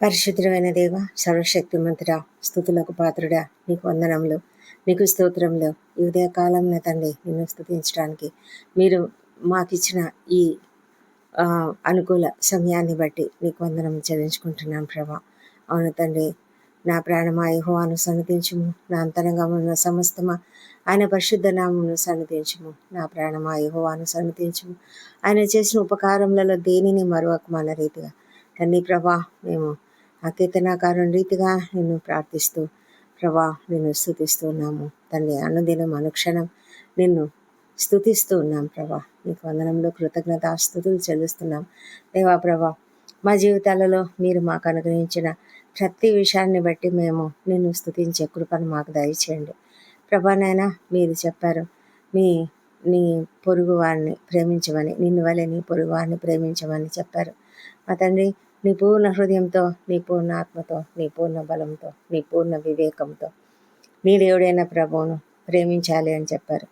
పరిశుద్ధమైన దేవ సర్వశక్తిమంతుడా స్థుతులకు పాత్రుడా నీకు వందనములు నీకు స్తోత్రములు. ఈ ఉదయకాలం తండ్రి నిన్ను స్థుతించడానికి మీరు మాకిచ్చిన ఈ అనుకూల సమయాన్ని బట్టి నీకు వందనం చెల్లించుకుంటున్నాం ప్రభా. అవును తండ్రి నా ప్రాణమా యెహోవాను సన్నతించుము నా అంతరంగమున్న సమస్తమా ఆయన పరిశుద్ధ నామమును సన్నతించుము. నా ప్రాణమా యెహోవాను సన్నతించుము. ఆయన చేసిన ఉపకారములలో దేనిని మరొక రీతిగా తండ్రి ప్రభా మేము ఆ కీర్తనాకారం రీతిగా నిన్ను ప్రార్థిస్తూ ప్రభా నిన్ను స్థుతిస్తున్నాము. తండ్రి అనుదినం అనుక్షణం నిన్ను స్థుతిస్తూ ఉన్నాం ప్రభా. నీకు వందనంలో కృతజ్ఞత స్థుతులు చెల్లిస్తున్నాం. దేవా ప్రభా మా జీవితాలలో మీరు మాకు అనుగ్రహించిన ప్రతి విషయాన్ని బట్టి మేము నిన్ను స్థుతించే కృపను మాకు దయచేయండి. ప్రభా మీరు చెప్పారు మీ నీ పొరుగు వారిని ప్రేమించమని నిన్ను వలె నీ పొరుగు వారిని ప్రేమించమని చెప్పారు. మా తండ్రి నీ పూర్ణ హృదయంతో నీ పూర్ణ ఆత్మతో నీ పూర్ణ బలంతో నీ పూర్ణ వివేకంతో నీ దేవుడైన ప్రభువును ప్రేమించాలి అని చెప్పారు.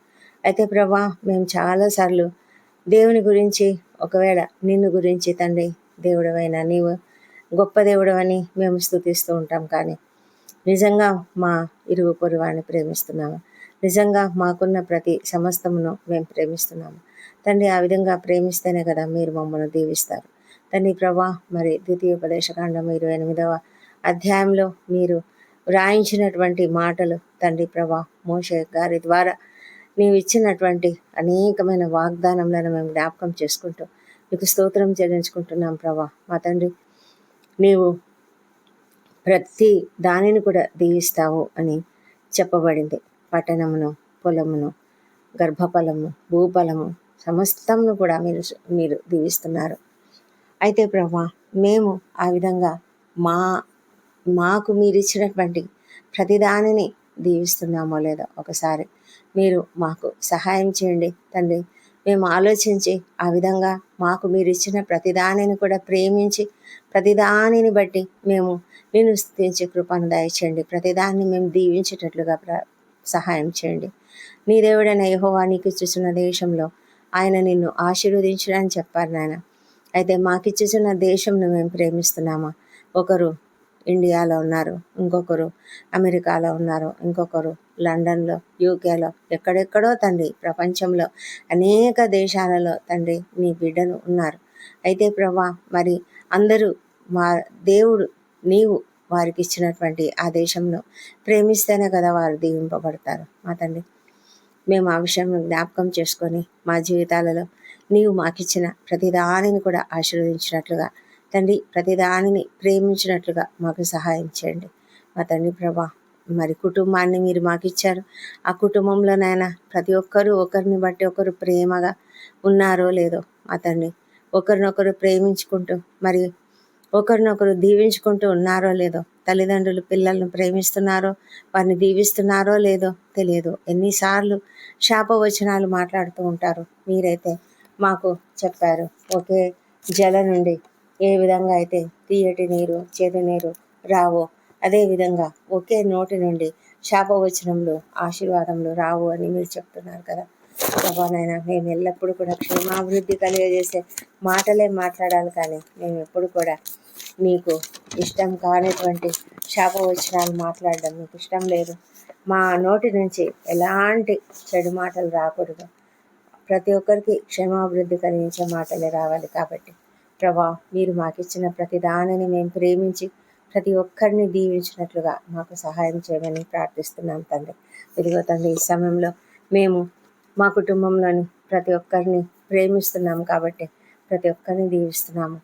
అయితే ప్రభా మేము చాలాసార్లు దేవుని గురించి ఒకవేళ నిన్ను గురించి తండ్రి దేవుడవైనా నీవు గొప్ప దేవుడవని మేము స్థుతిస్తూ ఉంటాం కానీ నిజంగా మా ఇరుగు పొరువాన్ని ప్రేమిస్తున్నాము. నిజంగా మాకున్న ప్రతి సమస్తమును మేము ప్రేమిస్తున్నాము. తండ్రి ఆ విధంగా ప్రేమిస్తేనే కదా మీరు మమ్మల్ని దీవిస్తారు. తండ్రి ప్రభా మరి ద్వితీయోపదేశకాండం ఇరవై ఎనిమిదవ అధ్యాయంలో మీరు వ్రాయించినటువంటి మాటలు తండ్రి ప్రభా మోషే గారి ద్వారా నీవు ఇచ్చినటువంటి అనేకమైన వాగ్దానములను మేము జ్ఞాపకం చేసుకుంటూ నీకు స్తోత్రం చెల్లించుకుంటున్నాం ప్రభా. మా తండ్రి నీవు ప్రతి దానిని కూడా దీవిస్తావు అని చెప్పబడింది. పట్టణమును పొలమును గర్భఫలము భూఫలము సమస్తమును కూడా మీరు మీరు దీవిస్తున్నారు. అయితే ప్రభా మేము ఆ విధంగా మా మాకు మీరు ఇచ్చినటువంటి ప్రతిదానిని దీవిస్తున్నామో లేదో ఒకసారి మీరు మాకు సహాయం చేయండి తండ్రి. మేము ఆలోచించి ఆ విధంగా మాకు మీరు ఇచ్చిన ప్రతిదానిని కూడా ప్రేమించి ప్రతిదానిని బట్టి మేము నేను స్థుతించే కృపను దయచేయండి. ప్రతిదాన్ని మేము దీవించేటట్లుగా ప్ర సహాయం చేయండి. నీ దేవుడైన యహోవా నీకు చూసిన దేశంలో ఆయన నిన్ను ఆశీర్వదించడని చెప్పారు నాయన. అయితే మాకిచ్చుచున్న దేశంను మేము ప్రేమిస్తున్నామా? ఒకరు ఇండియాలో ఉన్నారు ఇంకొకరు అమెరికాలో ఉన్నారు ఇంకొకరు లండన్లో యూకేలో ఎక్కడెక్కడో తండ్రి ప్రపంచంలో అనేక దేశాలలో తండ్రి నీ బిడ్డలు ఉన్నారు. అయితే ప్రభా మరి అందరూ మా దేవుడు నీవు వారికి ఇచ్చినటువంటి ఆ దేశంలో ప్రేమిస్తేనే కదా వారు దీవింపబడతారు. మా తండ్రి మేము ఆ విషయం జ్ఞాపకం చేసుకొని మా జీవితాలలో నీవు మాకిచ్చిన ప్రతిదానిని కూడా ఆశీర్వదించినట్లుగా. తండ్రి ప్రతిదానిని ప్రేమించినట్లుగా మాకు సహాయం చేయండి. మా తండ్రి ప్రభా మరి కుటుంబాన్ని మీరు మాకు ఇచ్చారు ఆ కుటుంబంలోనైనా ప్రతి ఒక్కరూ ఒకరిని బట్టి ఒకరు ప్రేమగా ఉన్నారో లేదో మా తండ్రి ఒకరినొకరు ప్రేమించుకుంటూ మరి ఒకరినొకరు దీవించుకుంటూ ఉన్నారో లేదో తల్లిదండ్రులు పిల్లలను ప్రేమిస్తున్నారో వారిని దీవిస్తున్నారో లేదో తెలియదు. ఎన్నిసార్లు శాపవచనాలు మాట్లాడుతూ ఉంటారు. మీరైతే మాకు చెప్పారు. ఒకే జల నుండి ఏ విధంగా అయితే తీయటి నీరు చేదు నీరు రావో అదేవిధంగా ఒకే నోటి నుండి శాపవచనంలో ఆశీర్వాదంలో రావు అని మీరు చెప్తున్నారు కదా. ప్రభానైనా మేము ఎల్లప్పుడూ కూడా క్షేమాభివృద్ధి కలిగజేసే మాటలే మాట్లాడాలి కానీ మేము ఎప్పుడు కూడా మీకు ఇష్టం కానిటువంటి శాపవచనాలు మాట్లాడడం మీకు ఇష్టం లేదు. మా నోటి నుంచి ఎలాంటి చెడు మాటలు రాకూడదు. ప్రతి ఒక్కరికి క్షేమాభివృద్ధి కలిగించే మాటలే రావాలి కాబట్టి. ప్రభా మీరు మాకిచ్చిన ప్రతి దానిని మేము ప్రేమించి ప్రతి ఒక్కరిని దీవించినట్లుగా మాకు సహాయం చేయమని ప్రార్థిస్తున్నాం తండ్రి. ఇదిగో తండ్రి ఈ సమయంలో మేము మా కుటుంబంలోని ప్రతి ఒక్కరిని ప్రేమిస్తున్నాం కాబట్టి ప్రతి ఒక్కరిని దీవిస్తున్నాము.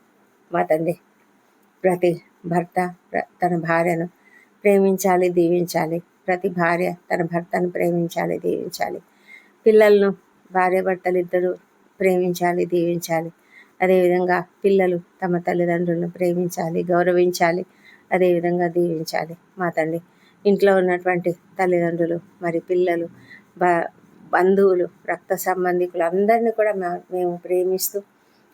మా తండ్రి ప్రతి భర్త తన భార్యను ప్రేమించాలి దీవించాలి. ప్రతి భార్య తన భర్తను ప్రేమించాలి దీవించాలి. పిల్లలను భార్య భర్తలు ఇద్దరు ప్రేమించాలి దీవించాలి. అదేవిధంగా పిల్లలు తమ తల్లిదండ్రులను ప్రేమించాలి గౌరవించాలి అదేవిధంగా దీవించాలి. మా తండ్రి ఇంట్లో ఉన్నటువంటి తల్లిదండ్రులు మరి పిల్లలు బ బంధువులు రక్త సంబంధికులు అందరినీ కూడా మా- మేము ప్రేమిస్తూ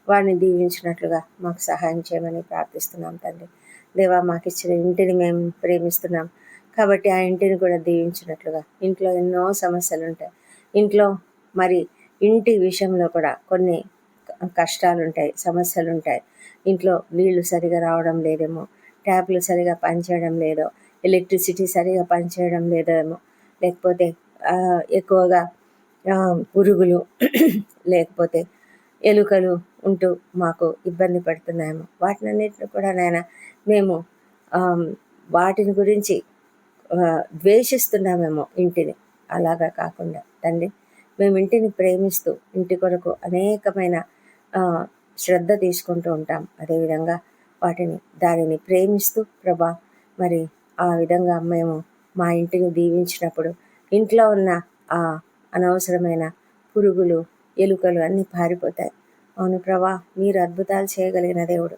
వారిని దీవించినట్లుగా మాకు సహాయం చేయమని ప్రార్థిస్తున్నాం తండ్రి. దేవా మాకు ఇచ్చిన ఇంటిని మేము ప్రేమిస్తున్నాం కాబట్టి ఆ ఇంటిని కూడా దీవించినట్లుగా. ఇంట్లో ఎన్నో సమస్యలు ఉంటాయి ఇంట్లో మరి ఇంటి విషయంలో కూడా కొన్ని కష్టాలు ఉంటాయి సమస్యలు ఉంటాయి ఇంట్లో నీళ్ళు సరిగా రావడం లేదేమో ట్యాప్లు సరిగా పనిచేయడం లేదో ఎలక్ట్రిసిటీ సరిగా పనిచేయడం లేదేమో లేకపోతే ఎక్కువగా పురుగులు లేకపోతే ఎలుకలు ఉంటూ మాకు ఇబ్బంది పడుతున్నాయేమో. వాటినన్నిటిని కూడా నాయన మేము వాటిని గురించి ద్వేషిస్తున్నామేమో ఇంటిని. అలాగా కాకుండా తండ్రి మేము ఇంటిని ప్రేమిస్తూ ఇంటి కొరకు అనేకమైన శ్రద్ధ తీసుకుంటూ ఉంటాం. అదేవిధంగా వాటిని దానిని ప్రేమిస్తూ ప్రభా మరి ఆ విధంగా మేము మా ఇంటిని దీవించినప్పుడు ఇంట్లో ఉన్న ఆ అనవసరమైన పురుగులు ఎలుకలు అన్నీ పారిపోతాయి. అవును ప్రభా మీరు అద్భుతాలు చేయగలిగిన దేవుడు.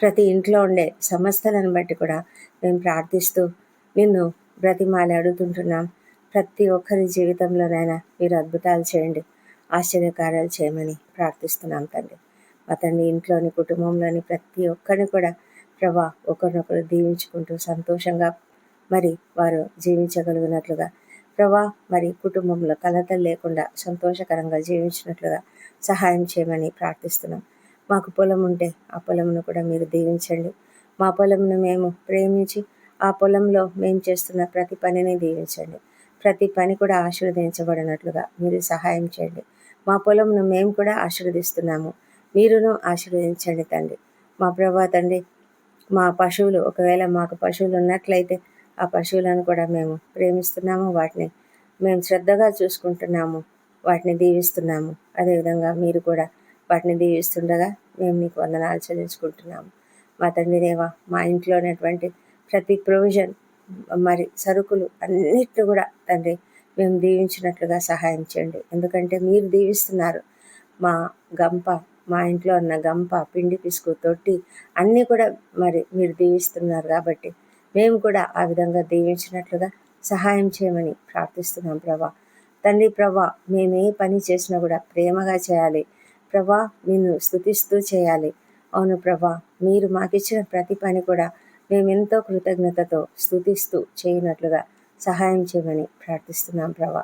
ప్రతి ఇంట్లో ఉండే సమస్యలను బట్టి కూడా మేము ప్రార్థిస్తూ నిన్ను బ్రతిమాలి అడుగుతుంటున్నాం. ప్రతి ఒక్కరి జీవితంలోనైనా మీరు అద్భుతాలు చేయండి ఆశ్చర్యకార్యాలు చేయమని ప్రార్థిస్తున్నాం తండ్రి. మా తండ్రి ఇంట్లోని కుటుంబంలోని ప్రతి ఒక్కరిని కూడా ప్రభా ఒకరినొకరు దీవించుకుంటూ సంతోషంగా మరి వారు జీవించగలిగినట్లుగా ప్రభా మరి కుటుంబంలో కలతలు లేకుండా సంతోషకరంగా జీవించినట్లుగా సహాయం చేయమని ప్రార్థిస్తున్నాం. మాకు పొలం ఉంటే ఆ పొలమును కూడా మీరు దీవించండి. మా పొలంను మేము ప్రేమించి ఆ పొలంలో మేము చేస్తున్న ప్రతి పనిని దీవించండి. ప్రతి పని కూడా ఆశీర్వదించబడినట్లుగా మీరు సహాయం చేయండి. మా పొలంను మేము కూడా ఆశీర్వదిస్తున్నాము. మీరును ఆశీర్వదించండి తండ్రి. మా ప్రభా తండ్రి మా పశువులు ఒకవేళ మాకు పశువులు ఉన్నట్లయితే ఆ పశువులను కూడా మేము ప్రేమిస్తున్నాము. వాటిని మేము శ్రద్ధగా చూసుకుంటున్నాము. వాటిని దీవిస్తున్నాము. అదేవిధంగా మీరు కూడా వాటిని దీవిస్తుండగా మేము మీకు వందనాలు చెల్లించుకుంటున్నాము. మా తండ్రి దేవ మా ఇంట్లో ఉన్నటువంటి ప్రతి ప్రొవిజన్ మరి సరుకులు అన్నిటిని కూడా తండ్రి మేము దీవించినట్లుగా సహాయం చేయండి. ఎందుకంటే మీరు దీవిస్తున్నారు. మా గంప మా ఇంట్లో ఉన్న గంప పిండి పిసుకు తొట్టి అన్నీ కూడా మరి మీరు దీవిస్తున్నారు కాబట్టి మేము కూడా ఆ విధంగా దీవించినట్లుగా సహాయం చేయమని ప్రార్థిస్తున్నాం ప్రభా. తండ్రి ప్రభా మేము ఏ పని చేసినా కూడా ప్రేమగా చేయాలి. ప్రభా నిన్ను స్తుతిస్తూ చేయాలి. అవును ప్రభా మీరు మాకిచ్చిన ప్రతి పని కూడా మేము ఎంతో కృతజ్ఞతతో స్తుతిస్తూ చేయనట్లుగా సహాయం చేయమని ప్రార్థిస్తున్నాం ప్రభా.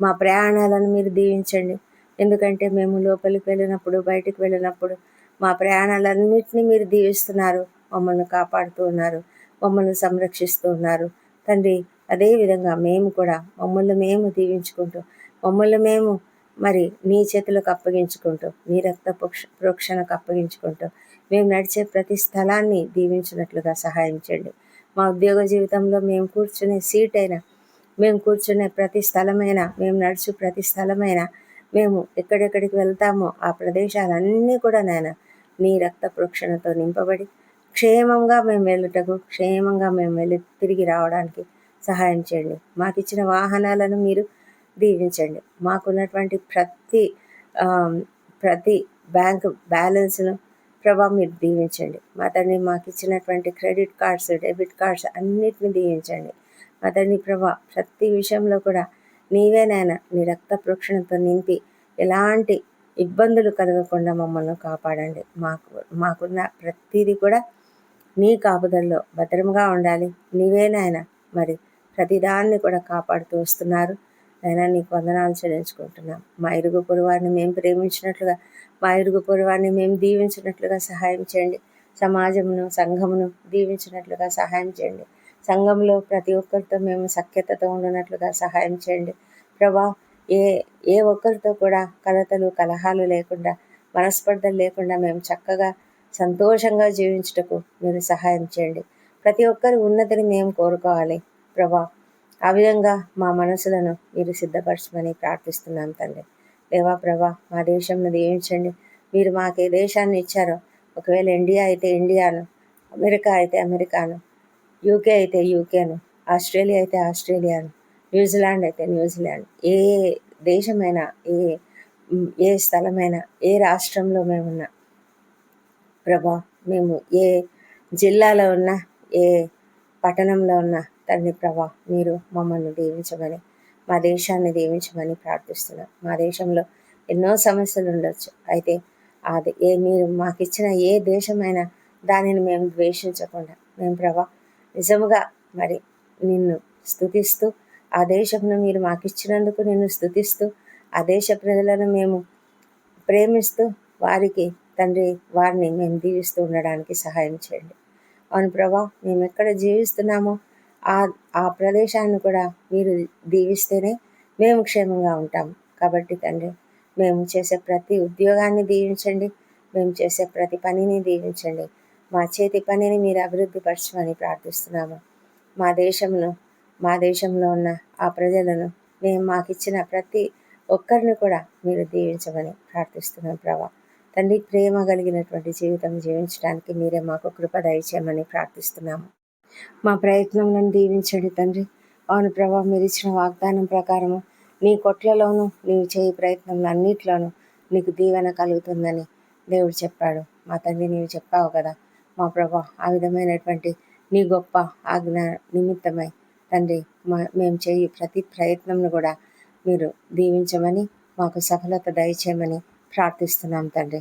మా ప్రయాణాలను మీరు దీవించండి. ఎందుకంటే మేము లోపలికి వెళ్ళినప్పుడు బయటికి వెళ్ళినప్పుడు మా ప్రయాణాలన్నింటినీ మీరు దీవిస్తున్నారు. మమ్మల్ని కాపాడుతూ ఉన్నారు. మమ్మల్ని సంరక్షిస్తూ ఉన్నారు. తండ్రి అదేవిధంగా మేము కూడా మమ్మల్ని మేము దీవించుకుంటూ మమ్మల్ని మేము మరి నీ చేతులకు అప్పగించుకుంటూ నీ రక్త ప్రోక్ష ప్రోక్షణకు అప్పగించుకుంటూ మేము నడిచే ప్రతి స్థలాన్ని దీవించినట్లుగా సహాయం చేయండి. మా ఉద్యోగ జీవితంలో మేము కూర్చునే సీట్ అయినా మేము కూర్చునే ప్రతి స్థలమైనా మేము నడుచు ప్రతి స్థలమైనా మేము ఎక్కడెక్కడికి వెళ్తామో ఆ ప్రదేశాలన్నీ కూడా నాయన నీ రక్త ప్రోక్షణతో నింపబడి క్షేమంగా మేము వెళ్ళుటకు క్షేమంగా మేము వెళ్ళి తిరిగి రావడానికి సహాయం చేయండి. మాకు ఇచ్చిన వాహనాలను మీరు దీవించండి. మాకున్నటువంటి ప్రతి ప్రతి బ్యాంక్ బ్యాలెన్స్ను ప్రభా మీరు దీవించండి. మా తండ్రి మాకు ఇచ్చినటువంటి క్రెడిట్ కార్డ్స్ డెబిట్ కార్డ్స్ అన్నిటిని దీవించండి. మా తండ్రి ప్రభా ప్రతి విషయంలో కూడా నీవేనైనా నీ రక్త ప్రోక్షణతో నింపి ఎలాంటి ఇబ్బందులు కలగకుండా మమ్మల్ని కాపాడండి. మాకు మాకున్న ప్రతిదీ కూడా నీ కాపుదల్లో భద్రంగా ఉండాలి. నీవేనాయన మరి ప్రతిదాన్ని కూడా కాపాడుతూ వస్తున్నారు. అయినా నీకు వందనాలు చెల్లించుకుంటున్నాం. మా ఇరుగు పొరువారిని మేము ప్రేమించినట్లుగా మా ఇరుగు పొరువారిని మేము దీవించినట్లుగా సహాయం చేయండి. సమాజమును సంఘమును దీవించినట్లుగా సహాయం చేయండి. సంఘంలో ప్రతి ఒక్కరితో మేము సఖ్యతతో ఉండనట్లుగా సహాయం చేయండి. ప్రభా ఏ ఏ ఒక్కరితో కూడా కలతలు కలహాలు లేకుండా మనస్పర్ధలు లేకుండా మేము చక్కగా సంతోషంగా జీవించుటకు మీరు సహాయం చేయండి. ప్రతి ఒక్కరు ఉన్నతిని మేము కోరుకోవాలి. ప్రభా ఆ విధంగా మా మనసులను మీరు సిద్ధపరచమని ప్రార్థిస్తున్నాం తండ్రి. దేవా ప్రభా మా దేశంను దీవించండి మీరు మాకు ఏ దేశాన్ని ఇచ్చారో. ఒకవేళ ఇండియా అయితే ఇండియాను అమెరికా అయితే అమెరికాను యూకే అయితే యూకేను ఆస్ట్రేలియా అయితే ఆస్ట్రేలియాను న్యూజిలాండ్ అయితే న్యూజిలాండ్ ఏ దేశమైనా ఏ ఏ స్థలమైనా ఏ రాష్ట్రంలో మేమున్నా ప్రభా మేము ఏ జిల్లాలో ఉన్నా ఏ పట్టణంలో ఉన్న తండ్రి ప్రభా మీరు మమ్మల్ని దీవించమని మా దేశాన్ని దీవించమని ప్రార్థిస్తున్నాం. మా దేశంలో ఎన్నో సమస్యలు ఉండొచ్చు. అయితే అది ఏ మీరు మాకు ఇచ్చిన ఏ దేశమైనా దానిని మేము ద్వేషించకుండా మేము ప్రభా నిజముగా మరి నిన్ను స్థుతిస్తూ ఆ దేశంను మీరు మాకు ఇచ్చినందుకు నిన్ను స్థుతిస్తూ ఆ దేశ ప్రజలను మేము ప్రేమిస్తూ వారికి తండ్రి వారిని మేము దీవిస్తూ ఉండడానికి సహాయం చేయండి. అవును ప్రభా మేము ఎక్కడ జీవిస్తున్నామో ఆ ఆ ప్రదేశాన్ని కూడా మీరు దీవిస్తేనే మేము క్షేమంగా ఉంటాం. కాబట్టి తండ్రి మేము చేసే ప్రతి ఉద్యోగాన్ని దీవించండి మేము చేసే ప్రతి పనిని దీవించండి. మా చేతి పనిని మీరు అభివృద్ధి పరచమని ప్రార్థిస్తున్నాము. మా దేశంలో మా దేశంలో ఉన్న ఆ ప్రజలను మేము మాకు ఇచ్చిన ప్రతి ఒక్కరిని కూడా మీరు దీవించమని ప్రార్థిస్తున్నాం ప్రభా. తండ్రి ప్రేమ కలిగినటువంటి జీవితం జీవించడానికి మీరే మాకు కృప దయచేయమని ప్రార్థిస్తున్నాము. మా ప్రయత్నంలను దీవించండి తండ్రి. అవును ప్రభా మీరు ఇచ్చిన వాగ్దానం ప్రకారము నీ కొట్లలోనూ నీవు చేయి ప్రయత్నంలో అన్నిట్లోనూ నీకు దీవెన కలుగుతుందని దేవుడు చెప్పాడు. మా తండ్రి నీవు చెప్పావు కదా మా ప్రభా ఆ విధమైనటువంటి నీ గొప్ప ఆజ్ఞ నిమిత్తమై తండ్రి మా మేము చేయి ప్రతి ప్రయత్నంను కూడా మీరు దీవించమని మాకు సఫలత దయచేయమని ప్రార్థిస్తున్నాం తండ్రి.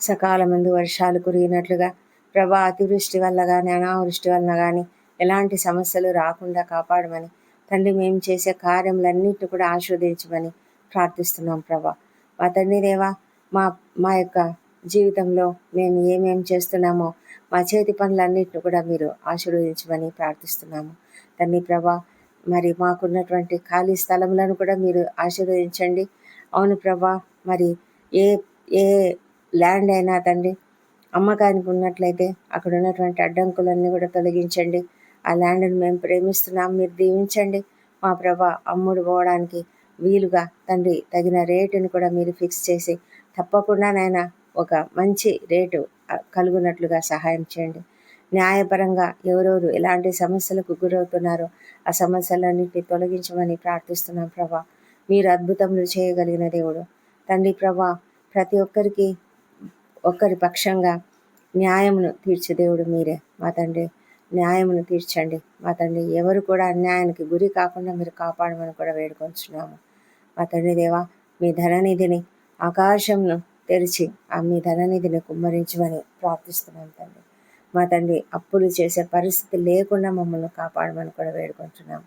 సకాలముందు వర్షాలు కురిగినట్లుగా ప్రభా అతివృష్టి వల్ల కానీ అనావృష్టి వలన కానీ ఎలాంటి సమస్యలు రాకుండా కాపాడమని తండ్రి మేము చేసే కార్యములన్నింటినీ కూడా ఆస్వాదించమని ప్రార్థిస్తున్నాం ప్రభా. మా తండ్రి దేవా మా మా యొక్క జీవితంలో మేము ఏమేం చేస్తున్నామో మా చేతి పనులన్నింటిని కూడా మీరు ఆశీర్వదించమని ప్రార్థిస్తున్నాము. తండ్రి ప్రభా మరి మాకున్నటువంటి ఖాళీ స్థలములను కూడా మీరు ఆశీర్వదించండి. అవును ప్రభా మరి ఏ ఏ ల్యాండ్ అయినా తండ్రి అమ్మకానికి ఉన్నట్లయితే అక్కడ ఉన్నటువంటి అడ్డంకులన్నీ కూడా తొలగించండి. ఆ ల్యాండ్ను మేము ప్రేమిస్తున్నాం మీరు దీవించండి. మా ప్రభా అమ్ముడు పోవడానికి వీలుగా తండ్రి తగిన రేటుని కూడా మీరు ఫిక్స్ చేసి తప్పకుండా నాయన ఒక మంచి రేటు కలుగునట్లుగా సహాయం చేయండి. న్యాయపరంగా ఎవరెవరు ఎలాంటి సమస్యలకు గురవుతున్నారో ఆ సమస్యలన్నింటినీ తొలగించమని ప్రార్థిస్తున్నాం ప్రభా. మీరు అద్భుతములు చేయగలిగిన దేవుడు. తండ్రి ప్రభా ప్రతి ఒక్కరికి ఒక్కరి పక్షంగా న్యాయమును తీర్చే దేవుడు మీరే. మా తండ్రి న్యాయమును తీర్చండి. మా తండ్రి ఎవరు కూడా అన్యాయానికి గురి కాకుండా మీరు కాపాడమని కూడా వేడుకొంచున్నాము. మా తండ్రి దేవా మీ ధననిధిని ఆకాశంను తెరిచి ఆ మీ ధననిధిని కుమ్మరించమని ప్రార్థిస్తున్నాం తండ్రి. మా తండ్రి అప్పులు చేసే పరిస్థితి లేకుండా మమ్మల్ని కాపాడమని కూడా వేడుకుంటున్నాం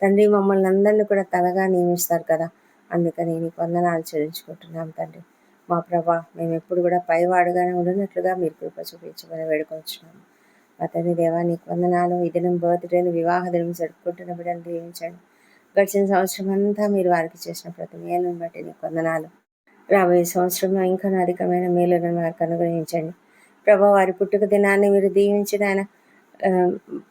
తండ్రి మమ్మల్ని అందరినీ కూడా తలగా నియమిస్తారు కదా. అందుకని నీకు వందనాలు చెల్లించుకుంటున్నాం తండ్రి. మా ప్రభా మేము ఎప్పుడు కూడా పైవాడుగానే ఉండినట్లుగా మీరు కృప చూపించమని వేడుకొంచున్నాము. మా తండ్రి దేవా నీకు వందనాలు. ఈ దినం బర్త్డేను వివాహ దినం జరుపుకుంటున్న బిడ్డను దీవించండి. గడిచిన సంవత్సరం అంతా మీరు వారికి చేసిన ప్రతి మేలును బట్టి నీకు వందనాలు. రాబోయే సంవత్సరంలో ఇంకా అధికమైన మేలులను వారికి అనుగ్రహించండి. ప్రభా వారి పుట్టుక దినాన్ని మీరు దీవించిన ఆయన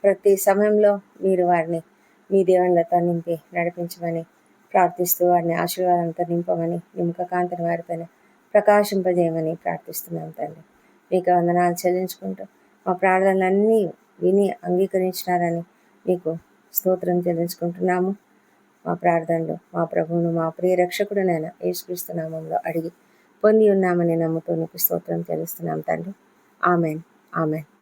ప్రతి సమయంలో మీరు వారిని మీ దేవుళ్ళతో నింపి నడిపించమని ప్రార్థిస్తూ వారిని ఆశీర్వాదంతో నింపమని నిముఖ కాంతిని వారిపైన ప్రకాశింపజేయమని ప్రార్థిస్తున్నాం తండ్రి. మీకు వందనాలు చెల్లించుకుంటూ మా ప్రార్థనలన్నీ విని అంగీకరించినారని మీకు స్తోత్రం చెల్లించుకుంటున్నాము. మా ప్రార్థనలు మా ప్రభువును మా ప్రియ రక్షకుడునైనా యేసుక్రీస్తు అడిగి పొంది ఉన్నామని నమ్ముతూ నీకు స్తోత్రం చెల్లిస్తున్నాం తండ్రి. ఆమెన్. ఆమెన్.